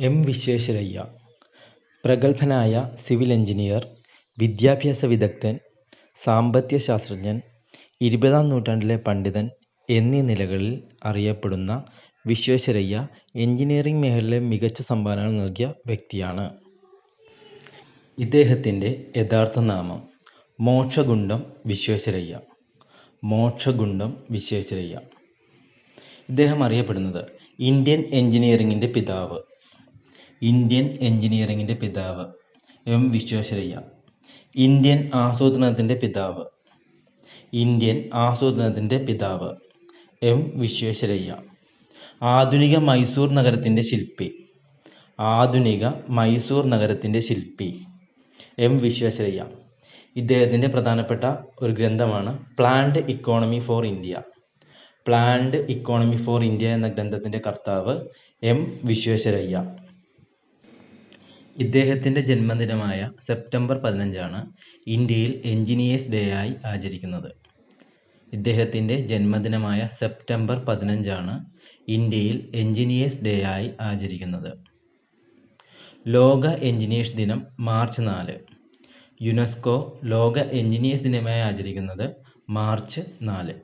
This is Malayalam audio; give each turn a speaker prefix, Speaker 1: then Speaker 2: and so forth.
Speaker 1: എം വിശ്വേശ്വരയ്യ പ്രഗത്ഭനായ സിവിൽ എഞ്ചിനീയർ വിദ്യാഭ്യാസ വിദഗ്ധൻ സാമ്പത്തിക ശാസ്ത്രജ്ഞൻ ഇരുപതാം നൂറ്റാണ്ടിലെ പണ്ഡിതൻ എന്നീ നിലകളിൽ അറിയപ്പെടുന്ന വിശ്വേശ്വരയ്യ എഞ്ചിനീയറിംഗ് മേഖലയിലെ മികച്ച സംഭാവനകൾ നൽകിയ വ്യക്തിയാണ്. ഇദ്ദേഹത്തിന്റെ യഥാർത്ഥ നാമം മോക്ഷഗുണ്ടം വിശ്വേശ്വരയ്യ. മോക്ഷഗുണ്ടം വിശ്വേശ്വരയ്യ. ഇദ്ദേഹം അറിയപ്പെടുന്നത് ഇന്ത്യൻ എഞ്ചിനീയറിംഗിന്റെ പിതാവ് ഇന്ത്യൻ എഞ്ചിനീയറിംഗിന്റെ പിതാവ് എം വിശ്വേശ്വരയ്യ. ഇന്ത്യൻ ആസൂത്രണത്തിന്റെ പിതാവ് ഇന്ത്യൻ ആസൂത്രണത്തിന്റെ പിതാവ് എം വിശ്വേശ്വരയ്യ. ആധുനിക മൈസൂർ നഗരത്തിന്റെ ശില്പി ആധുനിക മൈസൂർ നഗരത്തിന്റെ ശില്പി എം വിശ്വേശ്വരയ്യ. ഇദ്ദേഹത്തിന്റെ പ്രധാനപ്പെട്ട ഒരു ഗ്രന്ഥമാണ് planned economy for India. Planned economy for India എന്ന ഗ്രന്ഥത്തിന്റെ കർത്താവ് എം വിശ്വേശ്വരയ്യ. ഇദ്ദേഹത്തിന്റെ ജന്മദിനമായ സെപ്റ്റംബർ പതിനഞ്ചാണ് ഇന്ത്യയിൽ എഞ്ചിനീയേഴ്സ് ഡേ ആയി ആചരിക്കുന്നത്. ഇദ്ദേഹത്തിന്റെ ജന്മദിനമായ സെപ്റ്റംബർ പതിനഞ്ചാണ് ഇന്ത്യയിൽ എഞ്ചിനീയേഴ്സ് ഡേ ആയി ആചരിക്കുന്നത്. ലോക എഞ്ചിനീയേഴ്സ് ദിനം മാർച്ച് നാല്. യുനെസ്കോ ലോക എഞ്ചിനീയേഴ്സ് ദിനമായി ആചരിക്കുന്നത് മാർച്ച് നാല്.